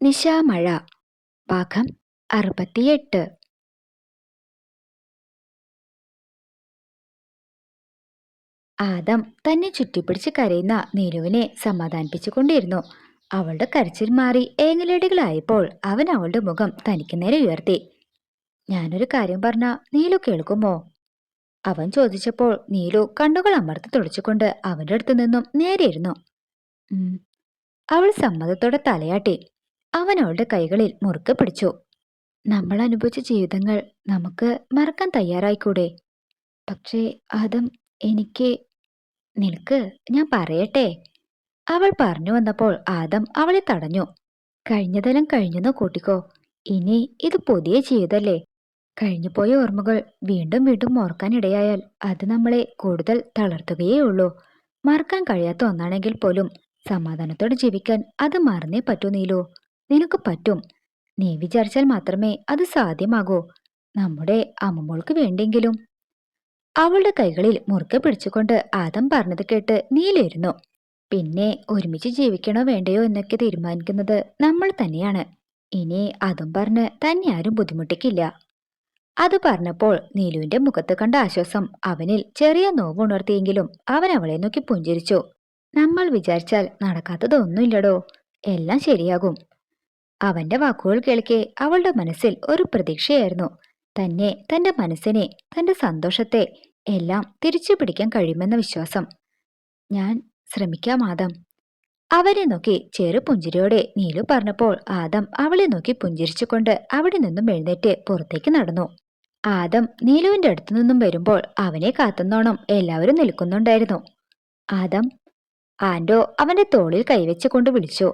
നിശാമഴ ഭാഗം അറുപത്തിയെട്ട്. ആദം തന്നെ ചുറ്റിപ്പിടിച്ച് കരയുന്ന നീലുവിനെ സമാധാനിപ്പിച്ചുകൊണ്ടിരുന്നു. അവളുടെ കരച്ചിൽ മാറി ഏങ്ങലടികളായപ്പോൾ അവൻ അവളുടെ മുഖം തനിക്ക് നേരെ ഉയർത്തി. ഞാനൊരു കാര്യം പറഞ്ഞ നീലു കേൾക്കുമോ? അവൻ ചോദിച്ചപ്പോൾ നീലു കണ്ണുകൾ അമർത്തി തുളച്ചുകൊണ്ട് അവന്റെ അടുത്തു നിന്നും നേരെയിരുന്നു അവൾ സമ്മതത്തോടെ തലയാട്ടി. അവൻ അവളുടെ കൈകളിൽ മുറുക്കെ പിടിച്ചു. നമ്മൾ അനുഭവിച്ച ജീവിതങ്ങൾ നമുക്ക് മറക്കാൻ തയ്യാറായിക്കൂടെ? പക്ഷേ അതും എനിക്ക് നിനക്ക് ഞാൻ പറയട്ടെ? അവൾ പറഞ്ഞു വന്നപ്പോൾ ആദം അവളെ തടഞ്ഞു. കഴിഞ്ഞതെല്ലാം കഴിഞ്ഞെന്ന് കൂട്ടിക്കോ. ഇനി ഇത് പുതിയ ജീവിതല്ലേ. കഴിഞ്ഞുപോയ ഓർമ്മകൾ വീണ്ടും വീണ്ടും ഓർക്കാനിടയായാൽ അത് നമ്മളെ കൂടുതൽ തളർത്തുകയേ ഉള്ളൂ. മറക്കാൻ കഴിയാത്ത ഒന്നാണെങ്കിൽ പോലും സമാധാനത്തോടെ ജീവിക്കാൻ അത് മറന്നേ പറ്റൂ നീലു. നിനക്ക് പറ്റും. നീ വിചാരിച്ചാൽ മാത്രമേ അത് സാധ്യമാകൂ. നമ്മുടെ അമ്മമോൾക്ക് വേണ്ടെങ്കിലും. അവളുടെ കൈകളിൽ മുറുക്കെ പിടിച്ചുകൊണ്ട് ആദം പറഞ്ഞത് കേട്ട് നീലിരുന്നു പിന്നെ ഒരുമിച്ച് ജീവിക്കണോ വേണ്ടയോ എന്നൊക്കെ തീരുമാനിക്കുന്നത് നമ്മൾ തന്നെയാണ്. ഇനി അതും പറഞ്ഞ് തന്നെ ആരും ബുദ്ധിമുട്ടിക്കില്ല. അത് പറഞ്ഞപ്പോൾ നീലുവിന്റെ മുഖത്ത് കണ്ട ആശ്വാസം അവനിൽ ചെറിയ നോവ് ഉണർത്തിയെങ്കിലും അവൻ അവളെ നോക്കി പുഞ്ചിരിച്ചു. നമ്മൾ വിചാരിച്ചാൽ നടക്കാത്തതൊന്നുമില്ലടോ. എല്ലാം ശരിയാകും. അവന്റെ വാക്കുകൾ കേൾക്കെ അവളുടെ മനസ്സിൽ ഒരു പ്രതീക്ഷയായിരുന്നു. തന്നെ തന്റെ മനസ്സിനെ തന്റെ സന്തോഷത്തെ എല്ലാം തിരിച്ചു പിടിക്കാൻ കഴിയുമെന്ന വിശ്വാസം. ഞാൻ ശ്രമിക്കാം ആദം അവരെ നോക്കി ചെറു പുഞ്ചിരിയോടെ നീലു പറഞ്ഞപ്പോൾ ആദം അവളെ നോക്കി പുഞ്ചിരിച്ചുകൊണ്ട് അവിടെ നിന്നും എഴുന്നേറ്റ് പുറത്തേക്ക് നടന്നു. ആദം നീലുവിന്റെ അടുത്തു നിന്നും വരുമ്പോൾ അവനെ കാത്തുന്നോണം എല്ലാവരും നിൽക്കുന്നുണ്ടായിരുന്നു. ആദം ആൻഡോ അവന്റെ തോളിൽ കൈവച്ചുകൊണ്ട് വിളിച്ചു.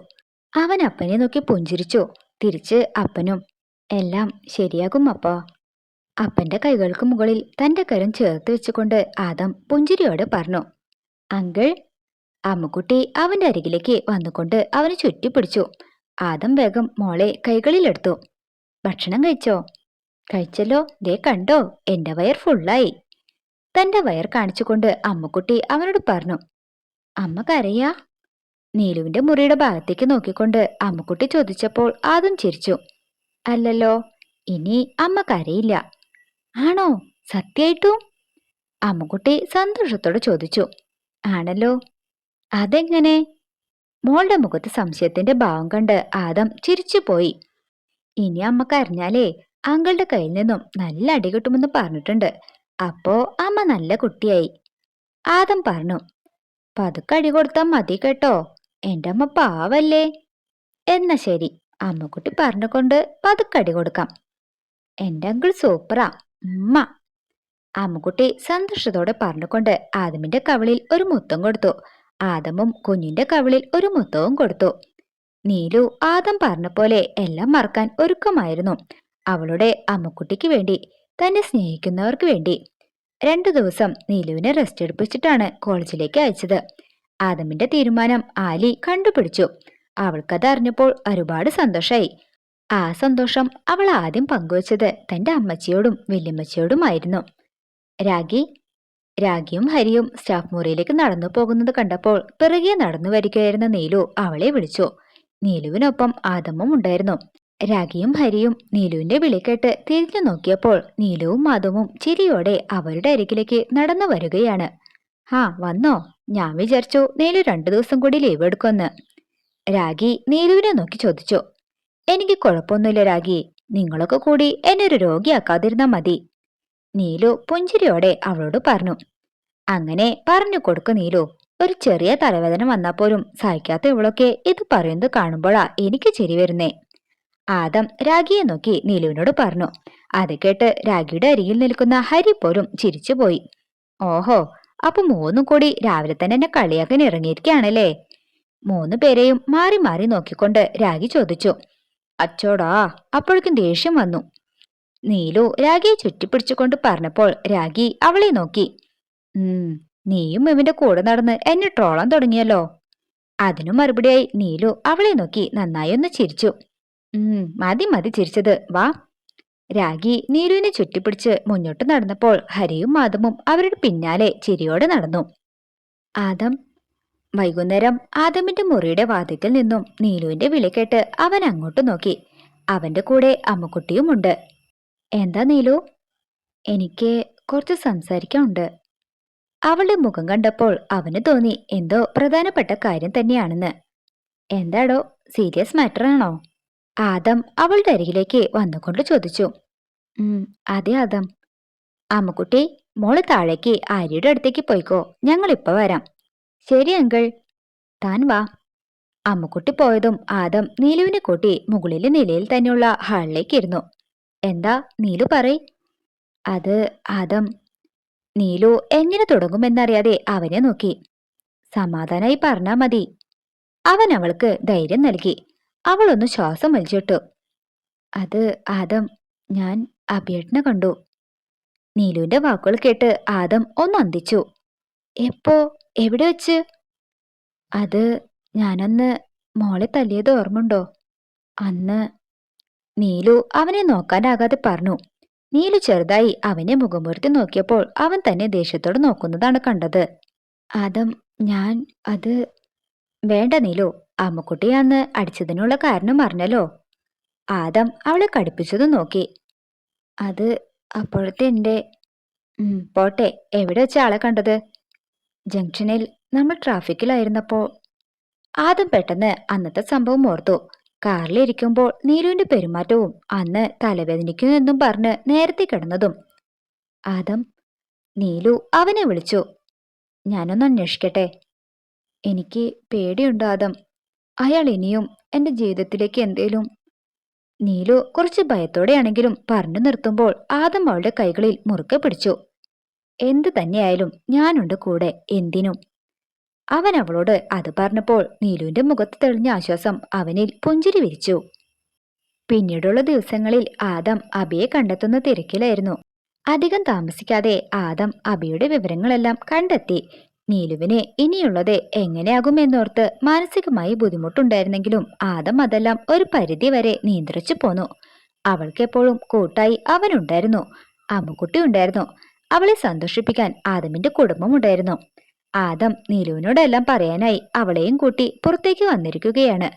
അവൻ അപ്പനെ നോക്കി പുഞ്ചിരിച്ചു. തിരിച്ച് അപ്പനും എല്ലാം ശരിയാകും അപ്പ. അപ്പന്റെ കൈകൾക്ക് മുകളിൽ തന്റെ കരം ചേർത്ത് വെച്ചുകൊണ്ട് ആദം പുഞ്ചിരിയോട് പറഞ്ഞു അങ്കിൾ. അമ്മുക്കുട്ടി അവന്റെ അരികിലേക്ക് വന്നുകൊണ്ട് അവന് ചുറ്റിപ്പിടിച്ചു. ആദം വേഗം മോളെ കൈകളിലെടുത്തു. ഭക്ഷണം കഴിച്ചോ? കഴിച്ചല്ലോ. ദേ കണ്ടോ എന്റെ വയർ ഫുള്ളായി. തന്റെ വയർ കാണിച്ചുകൊണ്ട് അമ്മുക്കുട്ടി അവനോട് പറഞ്ഞു അമ്മ കരയാ? നീലുവിന്റെ മുറിയുടെ ഭാഗത്തേക്ക് നോക്കിക്കൊണ്ട് അമ്മക്കുട്ടി ചോദിച്ചപ്പോൾ ആദം ചിരിച്ചു. അല്ലല്ലോ ഇനി അമ്മ കരയില്ല. ആണോ? സത്യായിട്ടും? അമ്മക്കുട്ടി സന്തോഷത്തോടെ ചോദിച്ചു. ആണല്ലോ. അതെങ്ങനെ? മോളുടെ മുഖത്ത് സംശയത്തിന്റെ ഭാവം കണ്ട് ആദം ചിരിച്ചുപോയി. ഇനി അമ്മ കരഞ്ഞാലേ അങ്കളുടെ കയ്യിൽ നിന്നും നല്ല അടി കിട്ടുമെന്ന് പറഞ്ഞിട്ടുണ്ട്. അപ്പോ അമ്മ നല്ല കുട്ടിയായി. ആദം പറഞ്ഞു. പതുക്കെ അടി കൊടുത്താൽ മതി കേട്ടോ. എന്റെ അമ്മ പാവല്ലേ? എന്നാ ശരി. അമ്മക്കുട്ടി പറഞ്ഞുകൊണ്ട് പതുക്കടി കൊടുക്കാം. എന്റെ അങ്കിൾ സൂപ്പറാ. ഉമ്മ. അമ്മുക്കുട്ടി സന്തോഷത്തോടെ പറഞ്ഞുകൊണ്ട് ആദമിന്റെ കവിളിൽ ഒരു മുത്തം കൊടുത്തു. ആദമും കുഞ്ഞിന്റെ കവിളിൽ ഒരു മുത്തവും കൊടുത്തു. നീലു ആദം പറഞ്ഞ പോലെ എല്ലാം മറക്കാൻ ഒരുക്കമായിരുന്നു. അവളുടെ അമ്മുക്കുട്ടിക്ക് വേണ്ടി തന്നെ സ്നേഹിക്കുന്നവർക്ക് വേണ്ടി. രണ്ടു ദിവസം നീലുവിനെ റെസ്റ്റ് എടുപ്പിച്ചിട്ടാണ് കോളേജിലേക്ക് അയച്ചത്. ആദമിന്റെ തീരുമാനം ആലി കണ്ടുപിടിച്ചു. അവൾക്കത് അറിഞ്ഞപ്പോൾ ഒരുപാട് സന്തോഷമായി ആ സന്തോഷം അവൾ ആദ്യം പങ്കുവച്ചത് തന്റെ അമ്മച്ചിയോടും വല്യമ്മച്ചിയോടുമായിരുന്നു. രാഗി രാഗിയും ഹരിയും സ്റ്റാഫ് മുറിയിലേക്ക് നടന്നു പോകുന്നത് കണ്ടപ്പോൾ പിറകെ നടന്നു വരികയായിരുന്ന നീലു അവളെ വിളിച്ചു. നീലുവിനൊപ്പം ആദമും ഉണ്ടായിരുന്നു. രാഗിയും ഹരിയും നീലുവിന്റെ വിളി കേട്ട് തിരിഞ്ഞു നോക്കിയപ്പോൾ നീലുവും മാധവും ചിരിയോടെ അവരുടെ അരികിലേക്ക് നടന്നു വരികയാണ്. ഹാ വന്നോ. ഞാൻ വിചാരിച്ചു നീലു രണ്ടു ദിവസം കൂടി ലീവ് എടുക്കുമെന്ന്. രാഗി നീലുവിനെ നോക്കി ചോദിച്ചു. എനിക്ക് കുഴപ്പമൊന്നുമില്ല രാഗി. നിങ്ങളൊക്കെ കൂടി എന്നൊരു രോഗിയാക്കാതിരുന്നാ മതി. നീലു പുഞ്ചിരിയോടെ അവളോട് പറഞ്ഞു. അങ്ങനെ പറഞ്ഞു കൊടുക്കു നീലു. ഒരു ചെറിയ തലവേദന വന്നാൽ പോലും സഹിക്കാത്ത ഇവളൊക്കെ ഇത് പറയുന്നത് കാണുമ്പോഴാ എനിക്ക് ചിരി വരുന്നേ. ആദം രാഗിയെ നോക്കി നീലുവിനോട് പറഞ്ഞു. അത് കേട്ട് രാഗിയുടെ അരികിൽ നിൽക്കുന്ന ഹരി പോലും ചിരിച്ചുപോയി. ഓഹോ അപ്പൊ മൂന്നും കൂടി രാവിലെ തന്നെ എന്നെ കളിയാക്കാൻ ഇറങ്ങിയിരിക്കുകയാണല്ലേ? മൂന്നു പേരെയും മാറി മാറി നോക്കിക്കൊണ്ട് രാഗി ചോദിച്ചു. അച്ചോടാ അപ്പോഴേക്കും ദേഷ്യം വന്നു. നീലു രാഗിയെ ചുറ്റിപ്പിടിച്ചുകൊണ്ട് പറഞ്ഞപ്പോൾ രാഗി അവളെ നോക്കി. ഉം നീയും ഇവന്റെ കൂടെ നടന്ന് എന്നെ ട്രോളാൻ തുടങ്ങിയല്ലോ. അതിനു മറുപടിയായി നീലു അവളെ നോക്കി നന്നായി ഒന്ന് ചിരിച്ചു. ഉം മതി മതി ചിരിച്ചത് വാ. രാഗി നീരുവിനെ ചുറ്റിപ്പിടിച്ച് മുന്നോട്ട് നടന്നപ്പോൾ ഹരിയും മാധവും അവരുടെ പിന്നാലെ ചിരിയോടെ നടന്നു. ആദം വൈകുന്നേരം ആദമിന്റെ മുറിയുടെ വാതിക്കൽ നിന്നും നീലുവിന്റെ വിളി കേട്ട് അവൻ അങ്ങോട്ട് നോക്കി. അവന്റെ കൂടെ അമ്മക്കുട്ടിയുമുണ്ട്. എന്താ നീലു? എനിക്ക് കുറച്ച് സംസാരിക്കാനുണ്ട്. അവളുടെ മുഖം കണ്ടപ്പോൾ അവന് തോന്നി എന്തോ പ്രധാനപ്പെട്ട കാര്യം തന്നെയാണെന്ന്. എന്താടോ സീരിയസ് മാറ്റർ ആണോ ആദം അവളുടെ അരികിലേക്ക് വന്നുകൊണ്ട് ചോദിച്ചു. അതെ ആദം. അമ്മുക്കുട്ടി മോൾ താഴേക്ക് ആര്യയുടെ അടുത്തേക്ക് പോയിക്കോ. ഞങ്ങൾ ഇപ്പൊ വരാം. ശരി അങ്കിൾ. താൻ വാ. അമ്മുക്കുട്ടി പോയതും ആദം നീലുവിനെ കൂട്ടി മുകളിലെ നിലയിൽ തന്നെയുള്ള ഹാളിലേക്ക് ഇരുന്നു. എന്താ നീലു പറയ് അത് ആദം. നീലു എങ്ങനെ തുടങ്ങുമെന്നറിയാതെ അവനെ നോക്കി. സമാധാനായി പറഞ്ഞാ മതി. അവൻ അവൾക്ക് ധൈര്യം നൽകി. അവളൊന്ന് ശ്വാസം വലിച്ചിട്ടു. അത് ആദം ഞാൻ അഭിയേട്ടനെ കണ്ടു. നീലുവിന്റെ വാക്കുകൾ കേട്ട് ആദം ഒന്ന് അന്തിച്ചു. എപ്പോ? എവിടെ വെച്ച്? അത് ഞാനന്ന് മോളെ തല്ലിയത് ഓർമ്മണ്ടോ അന്ന് നീലു അവനെ നോക്കാനാകാതെ പറഞ്ഞു. നീലു ചെറുതായി അവനെ മുഖമുരുത്തി നോക്കിയപ്പോൾ അവൻ തന്നെ ദേഷ്യത്തോട് നോക്കുന്നതാണ് കണ്ടത്. ആദം ഞാൻ അത് വേണ്ട നീലു. അമ്മക്കുട്ടി അന്ന് അടിച്ചതിനുള്ള കാരണം അറിഞ്ഞല്ലോ. ആദം അവളെ കടുപ്പിച്ചത് നോക്കി. അത് അപ്പോഴത്തെ എന്റെ പോട്ടെ എവിടെ വെച്ച ആളെ കണ്ടത്? ജംഗ്ഷനിൽ നമ്മൾ ട്രാഫിക്കിലായിരുന്നപ്പോൾ ആദം പെട്ടെന്ന് അന്നത്തെ സംഭവം ഓർത്തു. കാറിലിരിക്കുമ്പോൾ നീലുവിന്റെ പെരുമാറ്റവും അന്ന് തലവേദനിക്കുന്നെന്നും പറഞ്ഞ് നേരത്തെ കിടന്നതും. ആദം നീലു അവനെ വിളിച്ചു. ഞാനൊന്ന് അന്വേഷിക്കട്ടെ? എനിക്ക് പേടിയുണ്ട് ആദം. അയാൾ ഇനിയും എന്റെ ജീവിതത്തിലേക്ക് എന്തേലും? നീലു കുറച്ച് ഭയത്തോടെയാണെങ്കിലും പറഞ്ഞു നിർത്തുമ്പോൾ ആദം അവളുടെ കൈകളിൽ മുറുക്കെ പിടിച്ചു. എന്തു തന്നെയായാലും ഞാനുണ്ട് കൂടെ എന്തിനും? അവൻ അവളോട് അത് പറഞ്ഞപ്പോൾ നീലുവിന്റെ മുഖത്ത് തെളിഞ്ഞ ആശ്വാസം അവനിൽ പുഞ്ചിരി വിരിച്ചു. പിന്നീടുള്ള ദിവസങ്ങളിൽ ആദം അബിയെ കണ്ടെത്തുന്ന തിരക്കിലായിരുന്നു. അധികം താമസിക്കാതെ ആദം അബിയുടെ വിവരങ്ങളെല്ലാം കണ്ടെത്തി നീലുവിന് ഇനിയുള്ളത് എങ്ങനെയാകുമെന്നോർത്ത് മാനസികമായി ബുദ്ധിമുട്ടുണ്ടായിരുന്നെങ്കിലും ആദം അതെല്ലാം ഒരു പരിധി വരെ നിയന്ത്രിച്ചു പോന്നു. അവൾക്കെപ്പോഴും കൂട്ടായി അവനുണ്ടായിരുന്നു. അമ്മുക്കുട്ടി ഉണ്ടായിരുന്നു. അവളെ സന്തോഷിപ്പിക്കാൻ ആദമിന്റെ കുടുംബമുണ്ടായിരുന്നു ആദം നീലുവിനോടെല്ലാം പറയാനായി അവളെയും കൂട്ടി പുറത്തേക്ക് വന്നിരിക്കുകയാണ്.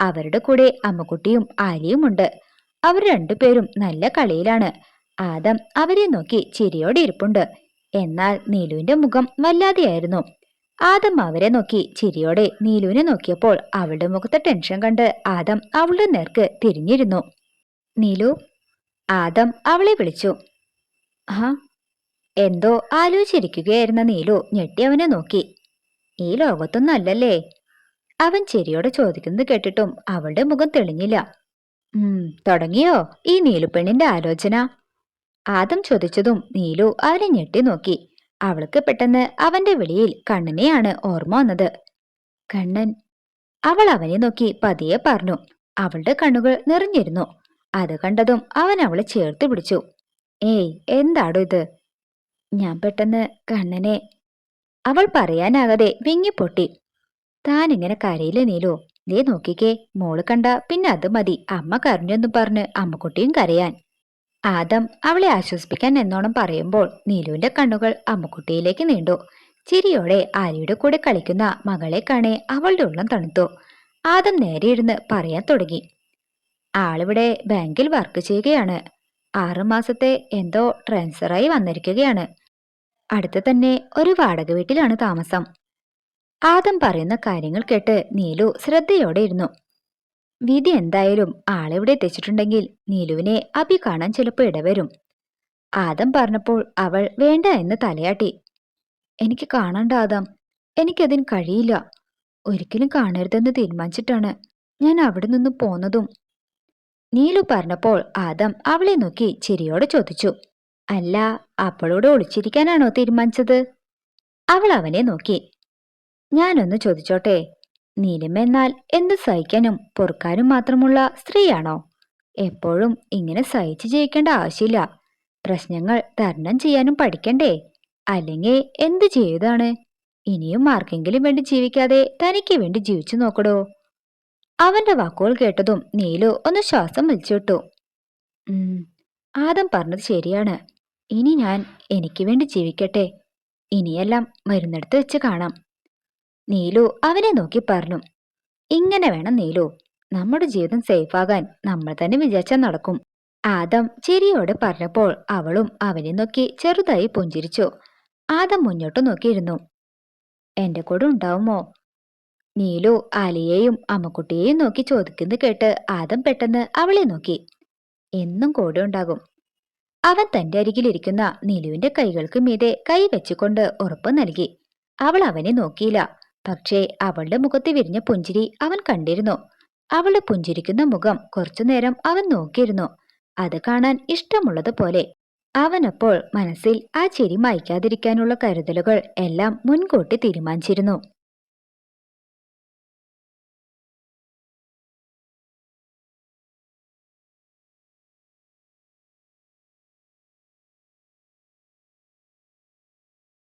അവരുടെ കൂടെ അമ്മക്കുട്ടിയും ആലിയുമുണ്ട് അവർ രണ്ടുപേരും നല്ല കളിയിലാണ്. ആദം അവരെ നോക്കി ചിരിയോടെ ഇരിപ്പുണ്ട്. എന്നാൽ നീലുവിന്റെ മുഖം വല്ലാതെയായിരുന്നു. ആദം അവരെ നോക്കി ചിരിയോടെ നീലുവിനെ നോക്കിയപ്പോൾ അവളുടെ മുഖത്തെ ടെൻഷൻ കണ്ട് ആദം അവളുടെ നേർക്ക് തിരിഞ്ഞിരുന്നു. നീലു ആദം അവളെ വിളിച്ചു. ആ എന്തോ ആലോചിച്ചിരിക്കുകയായിരുന്ന നീലു ഞെട്ടി അവനെ നോക്കി. ഈ ലോകത്തൊന്നും അല്ലല്ലേ അവൻ ചിരിയോടെ ചോദിക്കുന്നത് കേട്ടിട്ടും അവളുടെ മുഖം തെളിഞ്ഞില്ല. തുടങ്ങിയോ ഈ നീലുപെണ്ണിന്റെ ആലോചന? ആദം ചോദിച്ചതും നീലു അവനെ ഞെട്ടി നോക്കി. അവൾക്ക് പെട്ടെന്ന് അവന്റെ വിളിയിൽ കണ്ണനെയാണ് ഓർമ്മ വന്നത്. കണ്ണൻ അവൾ അവനെ നോക്കി പതിയെ പറഞ്ഞു. അവളുടെ കണ്ണുകൾ നിറഞ്ഞിരുന്നു. അത് കണ്ടതും അവൻ അവളെ ചേർത്ത് പിടിച്ചു. ഏയ് എന്താടോ ഇത്? ഞാൻ പെട്ടെന്ന് കണ്ണനെ അവൾ പറയാനാകാതെ വിങ്ങിപ്പൊട്ടി. താൻ ഇങ്ങനെ കരയില്ല നീലു? നീ നോക്കിക്കേ മോൾ കണ്ട പിന്നെ അത് മതി. അമ്മ കരഞ്ഞെന്ന് പറഞ്ഞ് അമ്മക്കുട്ടിയും കരയാൻ. ആദം അവളെ ആശ്വസിപ്പിക്കാൻ എന്നോണം പറയുമ്പോൾ നീലുവിന്റെ കണ്ണുകൾ അമ്മക്കുട്ടിയിലേക്ക് നീണ്ടു. ചിരിയോടെ ആര്യയുടെ കൂടെ കളിക്കുന്ന മകളെ കാണെ അവളുടെ ഉള്ളം തണുത്തു. ആദം നേരെ ഇരുന്ന് പറയാൻ തുടങ്ങി. ആളിവിടെ ബാങ്കിൽ വർക്ക് ചെയ്യുകയാണ്. ആറുമാസത്തെ എന്തോ ട്രാൻസ്ഫറായി വന്നിരിക്കുകയാണ്. അടുത്ത് തന്നെ ഒരു വാടക വീട്ടിലാണ് താമസം. ആദം പറയുന്ന കാര്യങ്ങൾ കേട്ട് നീലു ശ്രദ്ധയോടെ ഇരുന്നു. വിധി എന്തായാലും ആളെവിടെ എത്തിച്ചിട്ടുണ്ടെങ്കിൽ നീലുവിനെ അഭി കാണാൻ ചിലപ്പോൾ ഇടവരും. ആദം പറഞ്ഞപ്പോൾ അവൾ വേണ്ട എന്ന് തലയാട്ടി. എനിക്ക് കാണണ്ട ആദം. എനിക്കതിന് കഴിയില്ല. ഒരിക്കലും കാണരുതെന്ന് തീരുമാനിച്ചിട്ടാണ് ഞാൻ അവിടെ നിന്ന് പോന്നതും. നീലു പറഞ്ഞപ്പോൾ ആദം അവളെ നോക്കി ചിരിയോടെ ചോദിച്ചു. അല്ല അപ്പോളോട് ഒളിച്ചിരിക്കാനാണോ തീരുമാനിച്ചത്? അവൾ അവനെ നോക്കി. ഞാനൊന്ന് ചോദിച്ചോട്ടെ. നീലിമ എന്നാൽ എന്ത് സഹിക്കാനും പൊറുക്കാനും മാത്രമുള്ള സ്ത്രീയാണോ? എപ്പോഴും ഇങ്ങനെ സഹിച്ചു ജയിക്കേണ്ട ആവശ്യമില്ല. പ്രശ്നങ്ങൾ തരണം ചെയ്യാനും പഠിക്കണ്ടേ? അല്ലെങ്കിൽ എന്ത് ചെയ്താണ്? ഇനിയും ആർക്കെങ്കിലും വേണ്ടി ജീവിക്കാതെ തനിക്ക് വേണ്ടി ജീവിച്ചു നോക്കടോ? അവന്റെ വാക്കുകൾ കേട്ടതും നീലു ഒന്ന് ശ്വാസം വലിച്ചുവിട്ടു. ആദം പറഞ്ഞത് ശരിയാണ്. ഇനി ഞാൻ എനിക്ക് വേണ്ടി ജീവിക്കട്ടെ. ഇനിയെല്ലാം മരുന്നെടുത്ത് വെച്ച് കാണാം. നീലു അവനെ നോക്കി പറഞ്ഞു. ഇങ്ങനെ വേണം നീലു. നമ്മുടെ ജീവിതം സേഫാകാൻ നമ്മൾ തന്നെ വിചാരിച്ചാൽ നടക്കും. ആദം ചിരിയോടെ പറഞ്ഞപ്പോൾ അവളും അവനെ നോക്കി ചെറുതായി പുഞ്ചിരിച്ചു. ആദം മുന്നോട്ട് നോക്കിയിരുന്നു. എന്റെ കൂടെ ഉണ്ടാവുമോ? നീലു ആലിയെയും അമ്മക്കുട്ടിയെയും നോക്കി ചോദിക്കുന്നത് കേട്ട് ആദം പെട്ടെന്ന് അവളെ നോക്കി. എന്നും കൂടെ ഉണ്ടാകും. അവൻ തന്റെ അരികിലിരിക്കുന്ന നീലുവിന്റെ കൈകൾക്ക് മീതെ കൈ വെച്ചുകൊണ്ട് ഉറപ്പ് നൽകി. അവൾ അവനെ നോക്കിയില്ല. പക്ഷേ അവളുടെ മുഖത്ത് വിരിഞ്ഞ പുഞ്ചിരി അവൻ കണ്ടിരുന്നു. അവൾ പുഞ്ചിരിക്കുന്ന മുഖം കുറച്ചുനേരം അവൻ നോക്കിയിരുന്നു. അത് കാണാൻ ഇഷ്ടമുള്ളതുപോലെ. അവനപ്പോൾ മനസ്സിൽ ആ ചിരി മായ്ക്കാതിരിക്കാനുള്ള കരുതലുകൾ എല്ലാം മുൻകൂട്ടി തീരുമാനിച്ചിരുന്നു.